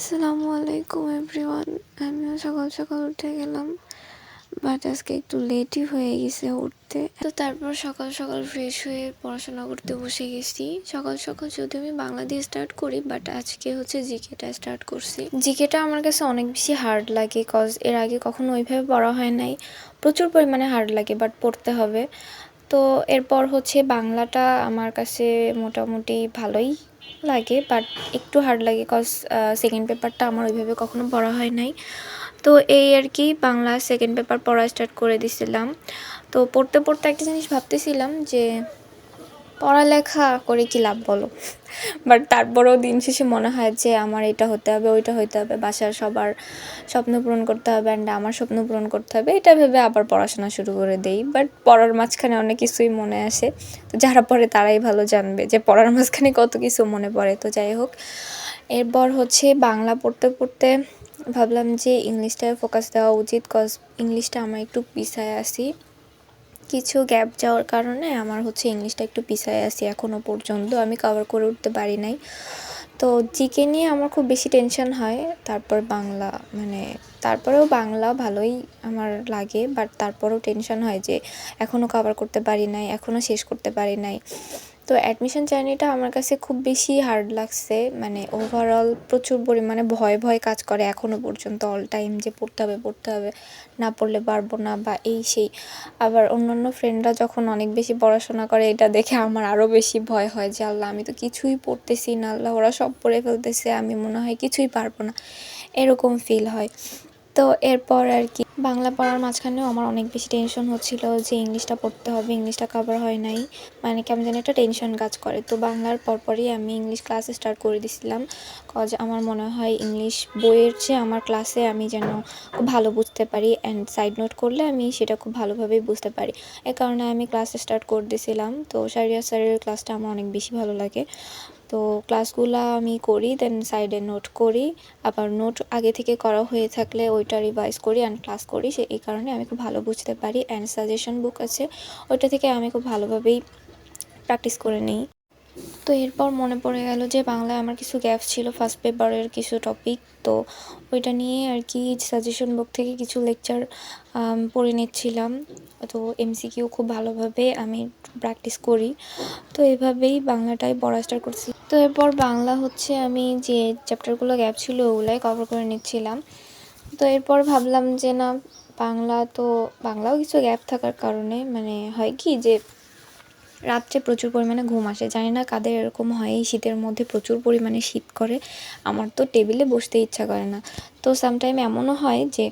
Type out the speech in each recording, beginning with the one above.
আসসালামু আলাইকুম, এভরিওয়ান। আমিও সকাল সকাল উঠে গেলাম বাট আজকে একটু লেটই হয়ে গেছে উঠতে। তো তারপর সকাল সকাল ফ্রেশ হয়ে পড়াশোনা করতে বসে গেছি। সকাল সকাল যদি আমি বাংলা দিয়ে স্টার্ট করি বাট আজকে হচ্ছে জিকেটা স্টার্ট করছি। জিকেটা আমার কাছে অনেক বেশি হার্ড লাগে কজ এর আগে কখনো ওইভাবে পড়া হয় নাই। প্রচুর পরিমাণে হার্ড লাগে বাট পড়তে হবে। তো এরপর হচ্ছে বাংলাটা আমার কাছে মোটামুটি ভালোই লাগে বাট একটু হার্ড লাগে কজ সেকেন্ড পেপারটা আমার ওইভাবে কখনো পড়া হয় নাই। তো এই আর কি বাংলা সেকেন্ড পেপার পড়া স্টার্ট করে দিছিলাম। তো পড়তে পড়তে একটা জিনিস ভাবতেছিলাম যে পড়ালেখা করে কি লাভ বলো? বাট তারপরেও দিন শেষে মনে হয় যে আমার এটা হতে হবে, ওইটা হতে হবে, বাসার সবার স্বপ্ন পূরণ করতে হবে অ্যান্ড আমার স্বপ্ন পূরণ করতে হবে, এটা ভেবে আবার পড়াশোনা শুরু করে দেই। বাট পড়ার মাঝখানে অনেক কিছুই মনে আসে। তো যারা পড়ে তারাই ভালো জানবে যে পড়ার মাঝখানে কত কিছু মনে পড়ে। তো যাই হোক, এরপর হচ্ছে বাংলা পড়তে পড়তে ভাবলাম যে ইংলিশটায় ফোকাস দেওয়া উচিত কজ ইংলিশটা আমার একটু পিছায় আসি কিছু গ্যাপ যাওয়ার কারণে আমার হচ্ছে ইংলিশটা একটু পিছায় আসি এখনও পর্যন্ত। আমি কভার করে উঠতে পারি নাই। তো জিকে নিয়ে আমার খুব বেশি টেনশন হয়। তারপর বাংলা মানে তারপরেও বাংলা ভালোই আমার লাগে বাট তারপরেও টেনশন হয় যে এখনও কভার করতে পারি নাই এখনও শেষ করতে পারি নাই। তো অ্যাডমিশন জার্নিটা আমার কাছে খুব বেশি হার্ড লাগছে। মানে ওভারঅল প্রচুর পরিমাণে ভয় ভয় কাজ করে এখনও পর্যন্ত। অল টাইম যে পড়তে হবে পড়তে হবে। না পড়লে পারব না বা এই সেই। আবার অন্যান্য ফ্রেন্ডরা যখন অনেক বেশি পড়াশোনা করে, এটা দেখে আমার আরও বেশি ভয় হয় যে, আল্লাহ, আমি তো কিছুই পড়তেছি না। আল্লাহ, ওরা সব পড়ে ফেলতেছে। আমি মনে হয় কিছুই পারব না। এরকম ফিল হয়। তো এরপর আর কি বাংলা পড়ার মাঝখানেও আমার অনেক বেশি টেনশন হচ্ছিল যে ইংলিশটা পড়তে হবে, ইংলিশটা কভার হয় নাই। মানে কেমন যেন একটা টেনশন কাজ করে। তো বাংলার পরপরই আমি ইংলিশ ক্লাস স্টার্ট করে দিছিলাম। কজ আমার মনে হয় ইংলিশ বইয়ের চেয়ে আমার ক্লাসে আমি যেন খুব ভালো বুঝতে পারি। অ্যান্ড সাইড নোট করলে আমি সেটা খুব ভালোভাবেই বুঝতে পারি। এ কারণে আমি ক্লাস স্টার্ট করে দিয়েছিলাম তো সারিয়া স্যারের ক্লাসটা আমার অনেক বেশি ভালো লাগে। তো ক্লাসগুলো আমি করি দেন সাইডে নোট করি। আবার নোট আগে থেকে করা হয়ে থাকলে ওইটা রিভাইজ করি অ্যান্ড ক্লাস করি। সে এই কারণে আমি খুব ভালো বুঝতে পারি। অ্যান্ড সাজেশন বুক আছে, ওইটা থেকে আমি খুব ভালোভাবেই প্র্যাকটিস করে নিই। তো এরপর মনে পড়ে গেল যে বাংলায় আমার কিছু গ্যাপ ছিল ফার্স্ট পেপারের কিছু টপিক তো ওইটা নিয়ে আর কি সাজেশন বুক থেকে কিছু লেকচার পড়ে নিচ্ছিলাম। তো এমসিকিউ খুব ভালোভাবে আমি প্র্যাকটিস করি। তো এভাবেই বাংলাটাই পড়া স্টার্ট করছি। তো এরপর বাংলা হচ্ছে আমি যে চ্যাপ্টারগুলো গ্যাপ ছিল ওগুলাই কভার করে নিচ্ছিলাম। তো এরপর ভাবলাম যে না, বাংলা তো, বাংলাও কিছু গ্যাপ থাকার কারণে মানে হয় কি যে রাত্রে প্রচুর পরিমাণে ঘুম আসে। জানি না কাদের এরকম হয়, এই শীতের মধ্যে প্রচুর পরিমাণে শীত করে। আমার তো টেবিলে বসতে ইচ্ছা করে না। তো সামটাইম এমনও হয় যে,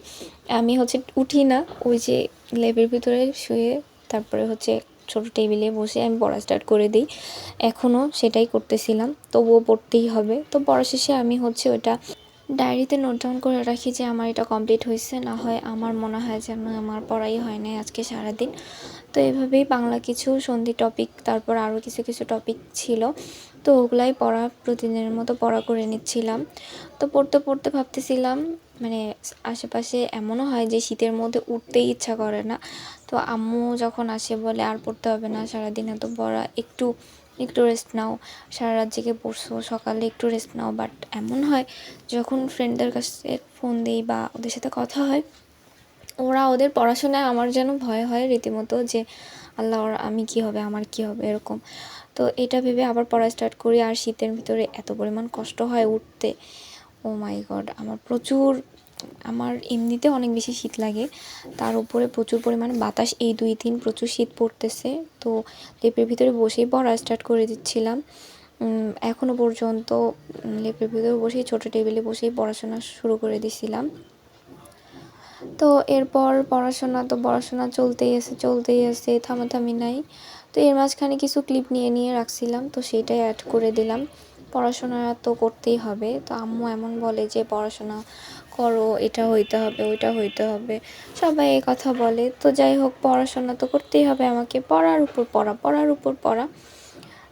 আমি হচ্ছে উঠি না, ওই যে লেবের ভিতরে শুয়ে, তারপরে হচ্ছে ছোট টেবিলে বসে আমি পড়া স্টার্ট করে দিই। এখনও সেটাই করতেছিলাম, তবুও পড়তেই হবে। তো পড়া শেষে আমি হচ্ছে ওটা ডায়েরিতে নোট ডাউন করে রাখি যে আমার এটা কমপ্লিট হয়েছে, না হয় আমার মনে হয় যেন আমার পড়াই হয় নাই আজকে সারাদিন। তো এভাবেই বাংলা কিছু সন্ধি টপিক তারপর আরও কিছু কিছু টপিক ছিল। তো ওগুলাই পড়া, প্রতিদিনের মতো পড়া করে নিচ্ছিলাম। তো পড়তে পড়তে ভাবতেছিলাম মানে আশেপাশে এমনও হয় যে শীতের মধ্যে উঠতেই ইচ্ছা করে না। তো আম্মু যখন আসে বলে, আর পড়তে হবে না, সারাদিন এত পড়া, একটু একটু রেস্ট নাও। সারা রাত জেগে পড়ছো, সকালে একটু রেস্ট নাও। বাট এমন হয়, যখন ফ্রেন্ডদের কাছে ফোন দিই বা ওদের সাথে কথা হয়, ওরা ওদের পড়াশোনায় আমার যেন ভয় হয় রীতিমতো যে, আল্লাহ আমি কী হবে, আমার কী হবে? এরকম। তো এটা ভেবে আবার পড়া স্টার্ট করি। আর শীতের ভিতরে এত পরিমাণ কষ্ট হয় উঠতে। ও মাই গড আমার প্রচুর আমার এমনিতে অনেক বেশি শীত লাগে। তার উপরে প্রচুর পরিমাণে বাতাস এই দুই দিন প্রচুর শীত পড়তেছে। তো লেপের ভিতরে বসেই পড়া স্টার্ট করে দিচ্ছিলাম। এখনও পর্যন্ত লেপের ভিতরে বসেই, ছোটো টেবিলে বসেই পড়াশোনা শুরু করে দিছিলাম। তো এরপর পড়াশোনা, তো পড়াশোনা চলতেই আছে চলতেই আছে, থামাথামি নাই। তো এর মাঝখানে কিছু ক্লিপ নিয়ে নিয়ে রাখছিলাম, তো সেইটাই অ্যাড করে দিলাম। পড়াশোনা তো করতেই হবে। তো আম্মু এমন বলে যে, পড়াশোনা করো, এটা হইতে হবে, ওইটা হইতে হবে। সবাই এই কথা বলে। তো যাই হোক, পড়াশোনা তো করতেই হবে আমাকে। পড়ার উপর পড়া, পড়ার উপর পড়া।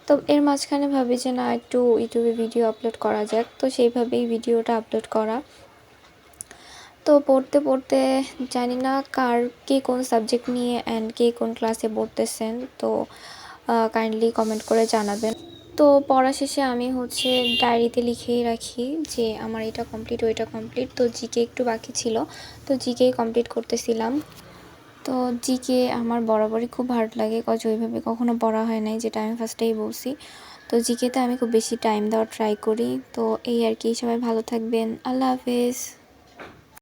তো এর মাঝখানে ভাবি যে, না, একটু ইউটিউবে ভিডিও আপলোড করা যাক। তো সেইভাবেই ভিডিওটা আপলোড করা। তো পড়তে পড়তে জানি না কার কে কোন সাবজেক্ট নিয়ে অ্যান্ড কে কোন ক্লাসে পড়তেছেন। তো কাইন্ডলি কমেন্ট করে জানাবেন। তো পড়া শেষে আমি হচ্ছে ডায়েরিতে লিখেই রাখি যে আমার এটা কমপ্লিট ওইটা কমপ্লিট তো জিকে একটু বাকি ছিল। তো জিকেই কমপ্লিট করতেছিলাম। তো জিকে আমার বরাবরই খুব ভালো লাগে। কজ ওইভাবে কখনো পড়া হয় নাই, যেটা আমি ফার্স্টেই বলছি। তো জিকেতে আমি খুব বেশি টাইম দেওয়ার ট্রাই করি। তো এই আর কি। সবাই ভালো থাকবেন। আল্লাহ হাফেজ।